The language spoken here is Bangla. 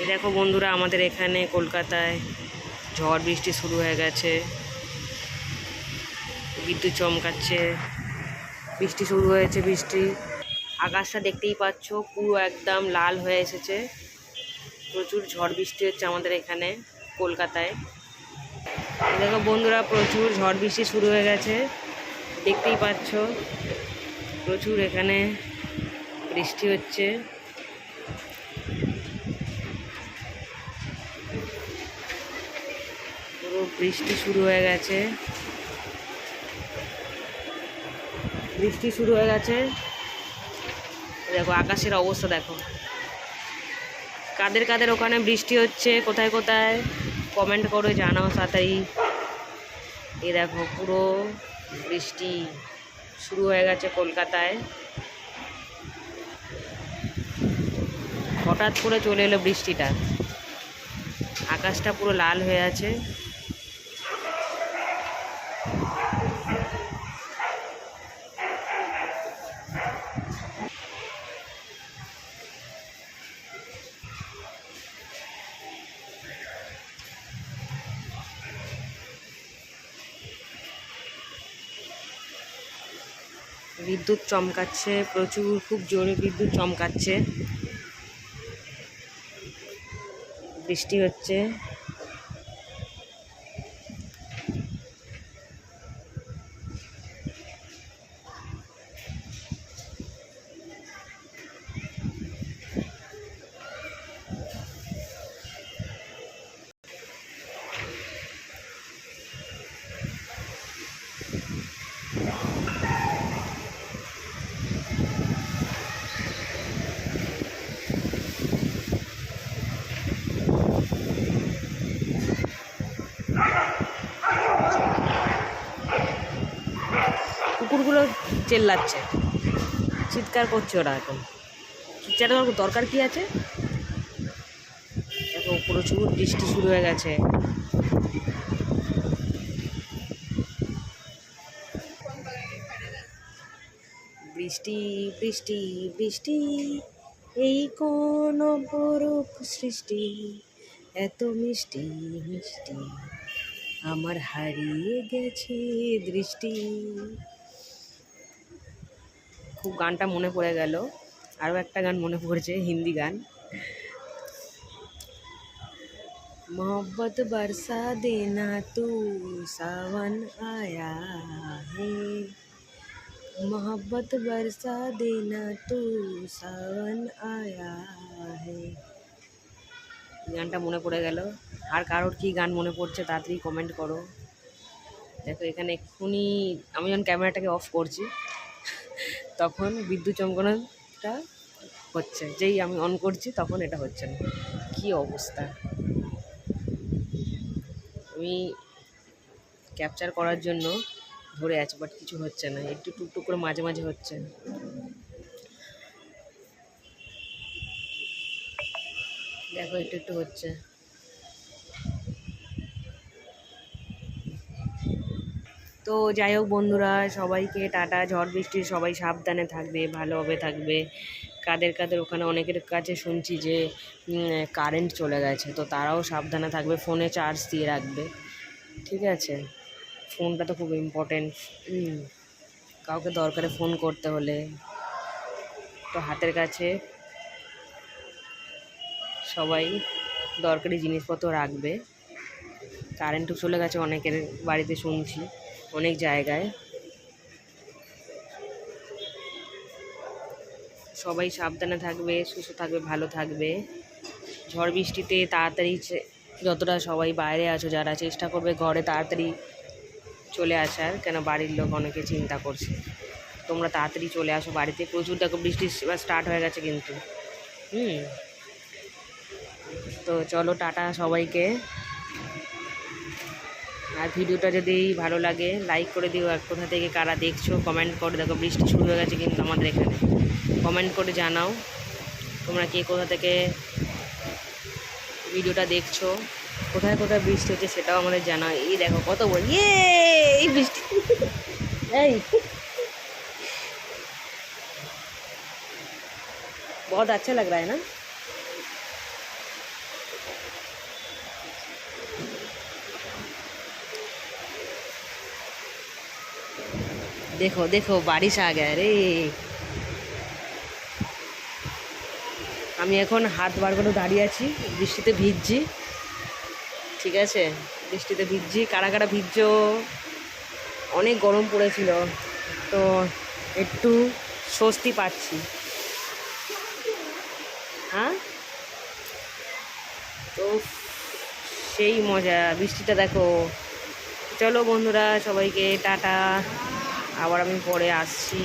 এই দেখো বন্ধুরা, আমাদের এখানে কলকাতায় ঝড় বৃষ্টি শুরু হয়ে গেছে। বিদ্যুৎ চমকাচ্ছে। বৃষ্টি শুরু হয়েছে, বৃষ্টি। আকাশটা দেখতেই পাচ্ছ, পুরো একদম লাল হয়ে এসেছে। প্রচুর ঝড় বৃষ্টি হচ্ছে আমাদের এখানে, কলকাতায়। দেখো বন্ধুরা, প্রচুর ঝড় বৃষ্টি শুরু হয়ে গেছে। দেখতেই পাচ্ছ, প্রচুর এখানে বৃষ্টি হচ্ছে। বৃষ্টি শুরু হয়ে গেছে। বৃষ্টি শুরু হয়ে গেছে। দেখো, আকাশের অবস্থা দেখো। কাদের কাদের ওখানে বৃষ্টি হচ্ছে, কোথায় কোথায় কমেন্ট করে, জানাও তাড়াতাড়ি। এ দেখো, পুরো বৃষ্টি শুরু হয়ে গেছে কলকাতায়। হঠাৎ করে চলে এলো বৃষ্টিটা। আকাশটা পুরো লাল হয়ে আছে। বিদ্যুৎ চমকাচ্ছে প্রচুর খুব জোরে বিদ্যুৎ চমকাচ্ছে। বৃষ্টি হচ্ছে। কুকুরগুলো চেল্লাচ্ছে। চিৎকার করছে ওরা এখন। চিৎকার করার দরকার কি আছে? দেখো, প্রচুর বৃষ্টি শুরু হয়ে গেছে। বৃষ্টি বৃষ্টি বৃষ্টি, এই কোন অপরূপ সৃষ্টি? এত মিষ্টি মিষ্টি। আমার হারিয়ে গেছে দৃষ্টি। খুব গানটা মনে পড়ে গেল আরও একটা গান মনে পড়েছে হিন্দি গান मोहब्बत बरसा देना तू सावन आया है मोहब्बत बरसा देना तू सावन आया है গানটা মনে পড়ে গেল আর কারোর কি গান মনে পড়ছে তাড়াতাড়ি কমেন্ট করো দেখো এখানে এক্ষুনি আমি যখন ক্যামেরাটাকে অফ করছি তখন বিদ্যুৎ চমকানোটা হচ্ছে। যেই আমি অন করছি, তখন এটা হচ্ছে না। কী অবস্থা? আমি ক্যাপচার করার জন্য ধরে আছি বাট কিছু হচ্ছে না। একটু টুকটুক করে মাঝে মাঝে হচ্ছে। দেখো, একটু একটু হচ্ছে। তো যাই হোক বন্ধুরা, সবাইকে টাটা, ঝড় বৃষ্টি, সবাই সাবধানে থাকবে, ভালোভাবে থাকবে। কাদের কাদের ওখানে অনেকের কাছে শুনছি যে কারেন্ট চলে গেছে, তো তারাও সাবধানে থাকবে, ফোনে চার্জ দিয়ে রাখবে। ঠিক আছে? ফোনটা তো খুব ইম্পর্টেন্ট কাউকে দরকারে ফোন করতে হলে। তো হাতের কাছে সবাই দরকারি জিনিসপত্র রাখবে। কারেন্টও চলে গেছে অনেকের বাড়িতে শুনছি। অনেক জায়গায়। সবাই সাবধানে থাকবে, সুস্থ থাকবে, ভালো থাকবে। ঝড় বৃষ্টিতে তাড়াতাড়ি যতটা সবাই বাইরে আছো যারা, চেষ্টা করবে ঘরে তাড়াতাড়ি চলে আসার, কেন বাড়ির লোক অনেকে চিন্তা করছে। তোমরা তাড়াতাড়ি চলে আসো বাড়িতে। প্রচুর দেখো বৃষ্টি স্টার্ট হয়ে গেছে কিন্তু। হুম। তো চলো টাটা সবাইকে। আর ভিডিওটা যদি ভালো লাগে লাইক করে দিও আর কোথা থেকে কারা দেখছো কমেন্ট করে দেখো বৃষ্টি শুরু হয়ে গেছে কিন্তু আমাদের এখানে কমেন্ট করে জানাও তোমরা কে কোথা থেকে ভিডিওটা দেখছো কোথায় কোথায় বৃষ্টি হচ্ছে সেটাও আমাদের জানাও এই দেখো কত বড় ইয়ে এই বৃষ্টি এই बहुत अच्छा लग रहा है ना देखो देखो बारिश आ गया রে আমি এখন হাত বার করে দাঁড়িয়ে আছি বৃষ্টিতে ভিজছি ঠিক আছে বৃষ্টিতে ভিজছি কারা কারা ভিজছো অনেক গরম পড়েছিল তো একটু স্বস্তি পাচ্ছি হ্যাঁ তো সেই মজা বৃষ্টিটা দেখো চলো বন্ধুরা সবাইকে টাটা আবার আমি পরে আসছি।